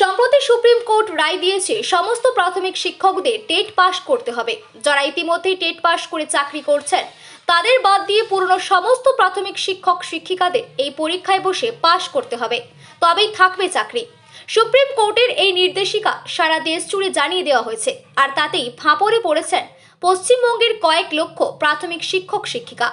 সম্প্রতি supreme court রায় দিয়েছে, সমস্ত প্রাথমিক শিক্ষকদের টেট পাস করতে হবে। যারা ইতিমধ্যেই টেট পাস করে চাকরি করছেন, তাদের বাদ দিয়ে পুরনো সমস্ত প্রাথমিক শিক্ষক শিক্ষিকাদের এই পরীক্ষায় বসে পাশ করতে হবে। তবেই থাকবে চাকরি। সুপ্রিম কোর্টের এই নির্দেশিকা সারা দেশ জুড়ে জানিয়ে দেওয়া হয়েছে, আর তাতেই ফাঁপড়ে পড়েছেন পশ্চিমবঙ্গের কয়েক লক্ষ প্রাথমিক শিক্ষক শিক্ষিকা।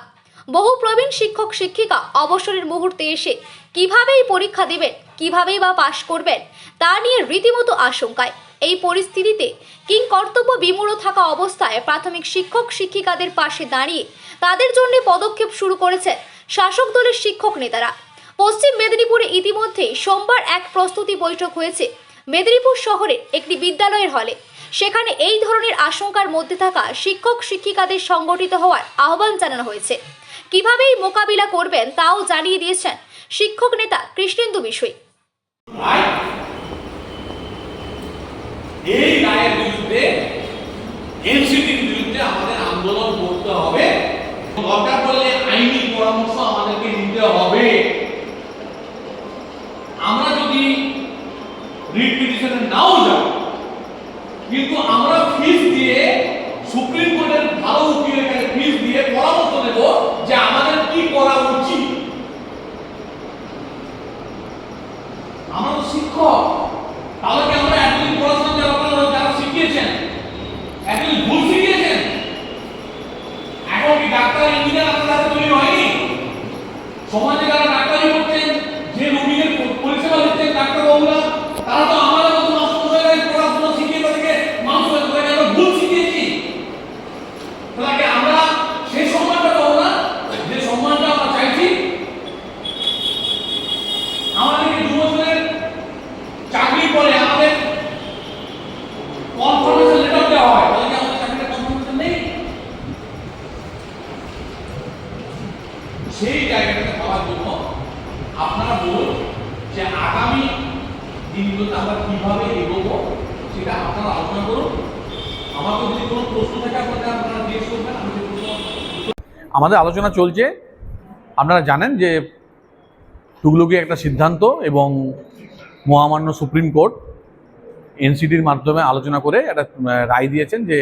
বহু প্রবীণ শিক্ষক, শিক্ষিকা অবসরের মুহূর্তে এসে কীভাবে এই পরীক্ষা দেবেন, কিভাবেই বা পাশ করবেন, তা নিয়ে রীতিমতো আশঙ্কায়। এই পরিস্থিতিতে কিং কর্তব্য বিমূঢ় থাকা অবস্থায় প্রাথমিক শিক্ষক, শিক্ষিকাদের পাশে দাঁড়িয়ে তাদের জন্য পদক্ষেপ শুরু করেছে শাসক দলের শিক্ষক নেতারা। পশ্চিম মেদিনীপুরে ইতিমধ্যেই সোমবার এক প্রস্তুতি বৈঠক হয়েছে মেদিনীপুর শহরের একটি বিদ্যালয়ের হলে। সেখানে এই ধরনের আশঙ্কার মধ্যে থাকা শিক্ষক, শিক্ষিকাদের সংগঠিত হওয়ার আহ্বান জানানো হয়েছে। কীভাবে এই মোকাবিলা করবেন তাও জানিয়ে দিয়েছেন শিক্ষক নেতা কৃষ্ণেন্দু বিষয় এই রায়ের বিরুদ্ধে এনসিটির বিরুদ্ধে আমাদের আন্দোলন করতে হবে। দরকার পড়লে আইনি পরামর্শ আমাদেরকে হবে। আমরা যদি নাও যাই, কিন্তু আমরা ফিস দিয়ে সুপ্রিম কোর্টের ভালো উকিলের কাছে ফিস দিয়ে পরামর্শ দেব যে আমাদের কি করা উচিত? আমাদের শিক্ষক। তাহলে কি আমরা এতদিন পড়াশোনা যারা শিখিয়েছেন? এতদিন ভুল শিখিয়েছেন? এখন কি ডাক্তার, ইঞ্জিনিয়ার আপনার তৈরি হয়নি? সমাজে যারা ডাক্তারি করছেন যে রোগীদের প- পরিষেবা দিচ্ছেন ডাক্তারবাবুরা তারা তো আমাদের মতো মাস্টারমশাইরাই পড়াশোনা শিখিয়ে তাদেরকে মানুষ হয়ে তাদেরকে আমরা ভুল শিখিয়েছি তাহলে কি আমরা সেই সম্মানটা পাবো না যে সম্মানটা আমরা চাইছি আমাদেরকে দু বছরের চাকরি পরে আমাদের কনফার্মেশন লেটার দেওয়া হয় তাহলে কি আমাদের চাকরির কনফার্মেশন নেই সেই জায়গাটাতে পাওয়ার জন্য আপনারা বলুন যে আগামী আমরা কীভাবে এগোবো সেটা আপনারা আলোচনা করুন। আমাকে যদি কোনো প্রশ্ন থাকে আপনাদের আপনারা জিজ্ঞেস করবেন, আমি আমাদের আলোচনা চলছে। আপনারা জানেন যে তুগলকি একটা সিদ্ধান্ত এবং মহামান্য সুপ্রিম কোর্ট এনসিটির মাধ্যমে আলোচনা করে একটা রায় দিয়েছেন যে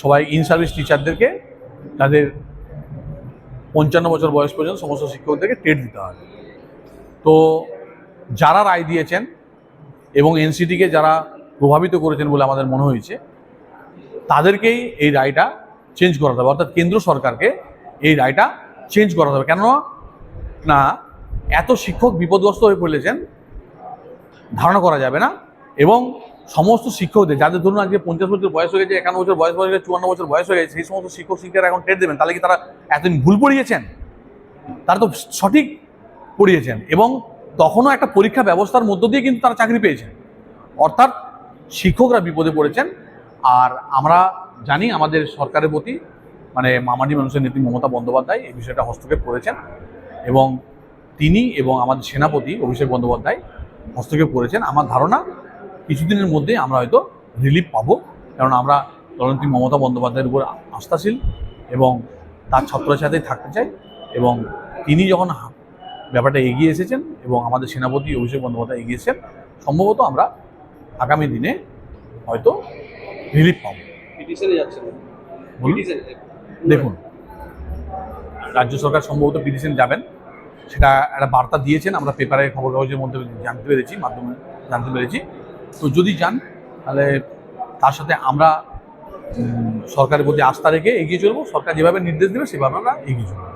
সবাই ইন সার্ভিস টিচারদেরকে তাদের পঞ্চান্ন বছর বয়স পর্যন্ত সমস্ত শিক্ষকদেরকে টেট দিতে হবে। তো যারা রায় দিয়েছেন এবং এনসিটিকে যারা প্রভাবিত করেছেন বলে আমাদের মনে হয়েছে, তাদেরকেই এই রায়টা চেঞ্জ করাতে হবে। অর্থাৎ কেন্দ্র সরকারকে এই রায়টা চেঞ্জ করাতে হবে। কেন না, এত শিক্ষক বিপদগ্রস্ত হয়ে পড়েছেন, ধারণা করা যাবে না। এবং সমস্ত শিক্ষকদের, যাদের ধরুন আজকে পঞ্চাশ বছর বয়স হয়ে গেছে, একান্ন বছর বয়স হয়ে গেছে, চুয়ান্ন বছর বয়স হয়ে গেছে, সেই সমস্ত শিক্ষক শিক্ষিকারা এখন টেট দেবেন, তাহলে কি তারা এতদিন ভুল পড়িয়েছেন? তারা তো সঠিক পড়িয়েছেন। এবং তখনও একটা পরীক্ষা ব্যবস্থার মধ্য দিয়ে কিন্তু তারা চাকরি পেয়েছেন অর্থাৎ শিক্ষকরা বিপদে পড়েছেন। আর আমরা জানি আমাদের সরকারের প্রতি মানে মামাটি মানুষের নেত্রী মমতা বন্দ্যোপাধ্যায় এই বিষয়টা হস্তক্ষেপ করেছেন এবং তিনি এবং আমাদের সেনাপতি অভিষেক বন্দ্যোপাধ্যায় হস্তক্ষেপ করেছেন। আমার ধারণা কিছুদিনের মধ্যে আমরা হয়তো রিলিফ পাবো। কারণ আমরা দলনেত্রী মমতা বন্দ্যোপাধ্যায়ের উপর আস্থাশীল এবং তার ছত্রছায়াতেই থাকতে চাই এবং তিনি যখন ব্যাপারটা এগিয়ে এসেছেন এবং আমাদের সেনাপতি অভিষেক বন্দ্যোপাধ্যায় এগিয়েছেন সম্ভবত আমরা আগামী দিনে হয়তো রিলিফ পাবো। দেখুন রাজ্য সরকার সম্ভবত পিটিশন যাবেন। সেটা একটা বার্তা দিয়েছেন আমরা পেপারে খবর কাগজের মধ্যে জানতে পেরেছি মাধ্যমে জানতে পেরেছি। তো যদি যান তাহলে তার সাথে আমরা সরকারের প্রতি আস্থা রেখে এগিয়ে চলবো। সরকার যেভাবে নির্দেশ দেবে সেভাবে আমরা এগিয়ে চলবো।